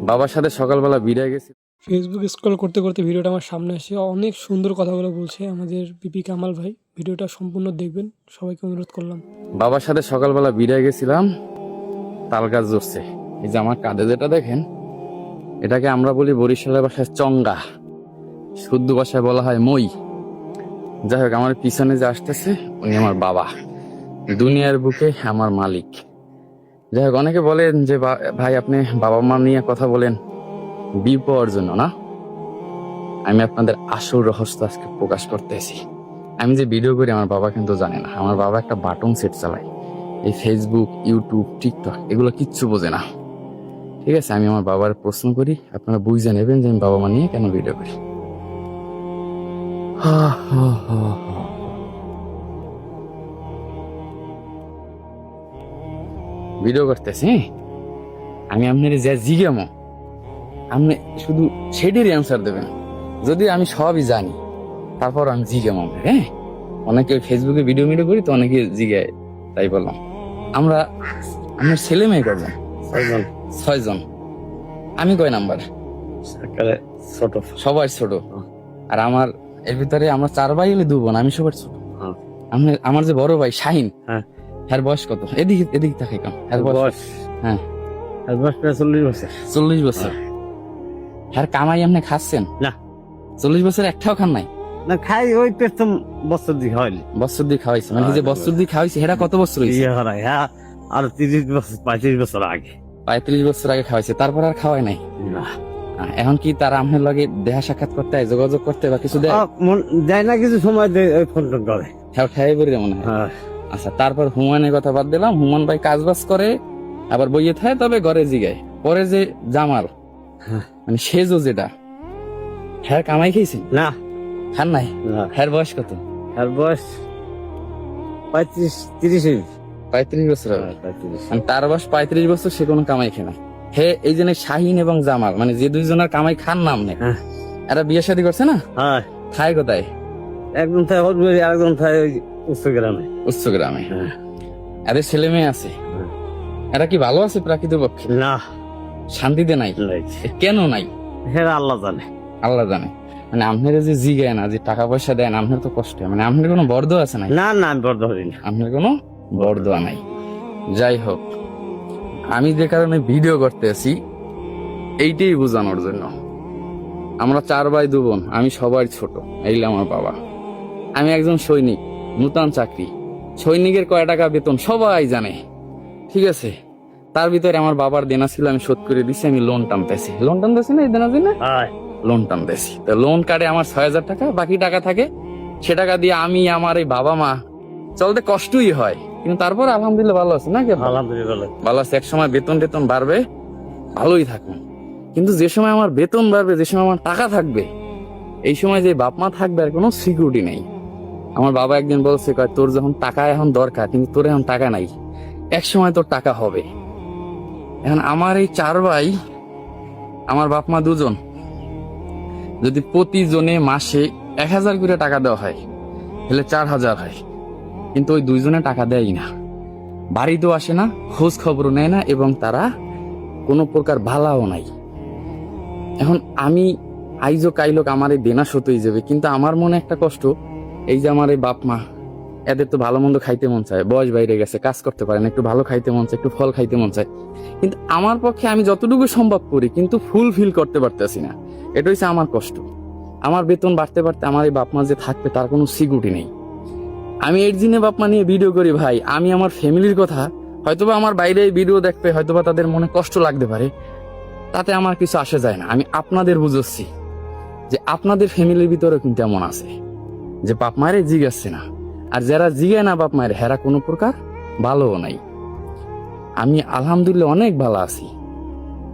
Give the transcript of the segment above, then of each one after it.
বাবার সাথে সকালবেলা বিদায় গেছি। ফেসবুক স্ক্রল করতে করতে ভিডিওটা আমার সামনে আসে অনেক সুন্দর কথাগুলো বলছে আমাদের বিপি কামাল ভাই। ভিডিওটা সম্পূর্ণ দেখবেন। সবাইকে অনুরোধ করলাম। বাবার সাথে সকালবেলা বিদায় গেছিলাম। তাল গাছ জড়ছে এই যে আমার কাঁধে যেটা দেখেন এটাকে আমরা বলি বরিশালের ভাষায় চঙ্গা। শুদ্ধ ভাষায় বলা হয় মই। যাই হোক আমার পিছনে যে আসতেছে উনি আমার বাবা। দুনিয়ার বুকে আমার মালিক। যাই হোক অনেকে বলেন যে ভাই আপনি বাবা মা নিয়ে কথা বলেন বিয়ে পাওয়ার জন্য না? আমি আপনাদের আসল রহস্য আজকে প্রকাশ করতেছি। আমি যে ভিডিও করি আমার বাবা কিন্তু জানে না। আমার বাবা একটা বাটন সেট চালায়। এই ফেসবুক ইউটিউব টিকটক এগুলো কিচ্ছু বোঝে না। ঠিক আছে আমি আমার বাবার প্রশ্ন করি। আপনারা বুঝে নেবেন যে আমি বাবা মা নিয়ে কেন ভিডিও করি। হা, হা, হা, ভিডিও করতেছি। হ্যাঁ? আমি আপনার যা জিজ্ঞামো আপনি শুধু সেটিরই অ্যান্সার দেবেন। যদি আমি সবই জানি তারপর আমি জিজ্ঞাম আপনাকে হ্যাঁ? অনেকে ফেসবুকে ভিডিও মিডিও করি তো অনেকে জিজ্ঞায় তাই বললাম। আমরা আমার ছেলে মেয়ে কজন? ছয়জন। ছয়জন। আমি কয় নাম্বার? ছোট। সবাই ছোট। আর আমার এর ভিতরে আমরা চার ভাই হলে দু বোন আমি সবার ছোট। হ্যাঁ। আমার যে বড় ভাই শাহিন হ্যাঁ। হ্যার বয়স কত? এদিকে এদিকে তাকাই কাম হ্যার বয়স হ্যাঁ। বয়স প্রায় চল্লিশ বছর। চল্লিশ বছর। হ্যার কামাই আপনি খাচ্ছেন? না। চল্লিশ বছর একটাও খান নাই? না খাই ওই প্রথম বছর দিকে হয়নি বছর দিয়ে খাওয়াইছে মানে যে হ্যাঁ, বছর দিয়ে খাওয়াইছে হেরা কত বছর হয়েছে ইয়ে হারাই হ্যাঁ আর তিরিশ বছর পঁয়ত্রিশ বছর আগে। পঁয়ত্রিশ বছর আগে খাওয়াইছে তারপর আর খাওয়াই নাই? না। এখন কি তারা আপনার লগে দেহা সাক্ষাৎ করতে হয় যোগাযোগ করতে বা কিছু দেয়? দেয় না কিছু সময় দেয় ফোন টোন করে। খেয়াল খেয়াই বলি মনে হয়। হ্যাঁ। আচ্ছা তারপর হুমানের কথা বাদ দিলাম। হুমান ভাই কাজ বাজ করে আবার বইয়ে থাকে তবে ঘরে জিগায়। পরে যে জামাল হ্যাঁ। মানে সেজো যেটা হ্যাঁ কামাই খেয়েছি? না। খান নাই? না। হ্যার বয়স কত? আর বয়স পঁয়ত্রিশ তিরিশ পঁয়ত্রিশ বছর হবে। মানে তার বয়স পঁয়ত্রিশ বছর সে কোনো কামাই খায় না। হে এই জন্য শাহিন এবং জামাল মানে যে দুইজনের কামাই খান নাম নেই। হ্যাঁ। এরা বিয়ে শাদী করছে না? হ্যাঁ। কোথায়? একজন থাকে আরেকজন থাকে ওই উচ্চ গ্রামে। উচ্চ গ্রামে? হ্যাঁ। এদের ছেলে মেয়ে আছে? হ্যাঁ। এরা কি ভালো আছে প্রাকৃত পক্ষে? না। শান্তিতে নাই। কেন নাই? হ্যাঁ আল্লাহ জানে। আল্লাহ জানে। মানে আপনারা যে জিগায় না যে টাকা পয়সা দেন আপনার তো কষ্ট। মানে আপনার কোনো বর্দ আছে নাই? না না আমি আপনার কোনো বরদোয়া নাই। যাই হোক আমি যে কারণে ভিডিও করতে আছি এইটাই বোঝানোর জন্য। আমরা চার ভাই দু বোন আমি সবার ছোট এইলে আমার বাবা। আমি একজন সৈনিক। নূতন চাকরি সৈনিকের কয় টাকা বেতন সবাই জানে। ঠিক আছে তার ভিতরে আমার বাবার দেনা ছিল আমি শোধ করে দিছি আমি লোন টানতেছি। লোন টানতেছি না এই দেনা দিনে হ্যাঁ। লোন টানতেছি। তো লোন কাটে আমার ছয় হাজার টাকা বাকি টাকা থাকে সে টাকা দিয়ে আমি আমার এই বাবা মা চলতে কষ্টই হয়। কিন্তু তারপর আলহামদুলিল্লাহ ভালো আছে না কি আলহামদুলিল্লাহ ভালো আছে। এক সময় বেতন টেতন বাড়বে ভালোই থাকুন। কিন্তু যে সময় আমার বেতন বাড়বে যে সময় আমার টাকা থাকবে এই সময় যে বাপ মা থাকবে আর কোনো সিকিউরিটি নেই। আমার বাবা একদিন বলছে, কয়, তোর যখন টাকা এখন দরকার, কিন্তু তোর এখন টাকা নাই। এক সময় তোর টাকা হবে। এখন আমার এই চার ভাই, আমার বাপ মা দুজন, যদি প্রতিজনে মাসে এক হাজার করে টাকা দেওয়া হয়, তাহলে চার হাজার হয়। কিন্তু ওই দুইজনে টাকা দেয়ই না। বাড়িতেও আসে না, খোঁজ খবর নেয় না, এবং তারা কোনো প্রকার ভালাও নাই। এখন আমি, আইজো কাইলোক আমার এই দেনা হয়ে যাবে, কিন্তু আমার মনে একটা কষ্ট এই যে আমার এই বাপ মা, এদের তো ভালো মন্দ খাইতে মন চায়, বয়স বাইরে গেছে, কাজ করতে পারে না, একটু ভালো খাইতে মন চায়, একটু ফল খাইতে মন চায়। কিন্তু আমার পক্ষে আমি যতটুকু সম্ভব করি, কিন্তু ফুল ফিল করতে পারতেছি না। এটা হচ্ছে আমার কষ্ট। আমার বেতন বাড়তে বাড়তে আমার এই বাপ মা যে থাকবে, তার কোনো সিকিউরিটি নেই। আমি এর দিনে বাপ মা নিয়ে ভিডিও করি ভাই, আমি আমার ফ্যামিলির কথা, হয়তোবা আমার বাইরে ভিডিও দেখবে, হয়তোবা তাদের মনে কষ্ট লাগতে পারে, তাতে আমার কিছু আসে যায় না। আমি আপনাদের বুঝাচ্ছি যে আপনাদের ফ্যামিলির ভিতরে কিন্তু এমন আছে। যে বাপ মায়ের জিজ্ঞাসছে না। আর যারা জিগায় না বাপ মায়ের, হেরা কোনো প্রকার ভালোও নাই। আমি আলহামদুলিল্লাহ অনেক ভালো আছি।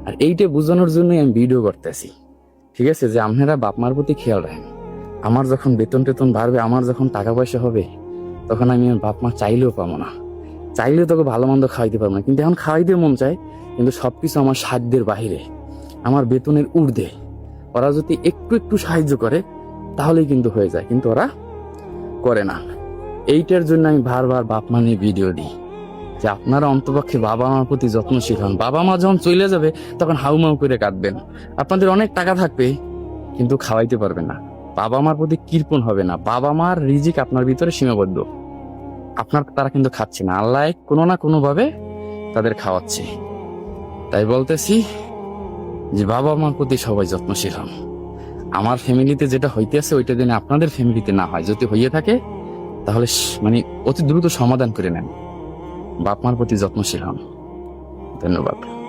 আর এইটা বোঝানোর জন্যই আমি ভিডিও করতেছি। ঠিক আছে? যে আপনারা বাপ মার প্রতি খেয়াল রাখেন। আমার যখন বেতন টেতন বাড়বে, আমার যখন টাকা পয়সা হবে, তখন আমি আমার বাপ মা চাইলেও পাবো না। চাইলেও তোকে ভালো মন্দ খাওয়াইতে পারব না। কিন্তু এখন খাওয়াইতে মন চায়, কিন্তু সবকিছু আমার সাধ্যের বাহিরে। আমার বেতনের ঊর্ধ্বে। ওরা যদি একটু একটু সাহায্য করে তাহলেই কিন্তু হয়ে যায়, কিন্তু ওরা করে না। এইটার জন্য আমি বারবার বাপ মা নিয়ে ভিডিও দিই, যে আপনারা অন্তপক্ষে বাবা মার প্রতি যত্নশীল হন। বাবা মা যখন চলে যাবে, তখন হাউমাউ করে কাঁদবেন। আপনাদের অনেক টাকা থাকবে, কিন্তু খাওয়াইতে পারবে না। বাবা মার প্রতি কৃপণ হবে না। বাবা মার রিজিক আপনার ভিতরে সীমাবদ্ধ। আপনার তারা কিন্তু খাচ্ছে না। আল্লাহ কোনো না কোনো ভাবে তাদের খাওয়াচ্ছে। তাই বলতেছি যে বাবা মার প্রতি সবাই যত্নশীল হন। আমার ফ্যামিলিতে যেটা হইতে আছে ওইটা যেন আপনাদের ফ্যামিলিতে না হয়। যদি হইয়ে থাকে, তাহলে মানে অতি দ্রুত সমাধান করে নেন। বাপ মার প্রতি যত্নশীল হন। ধন্যবাদ।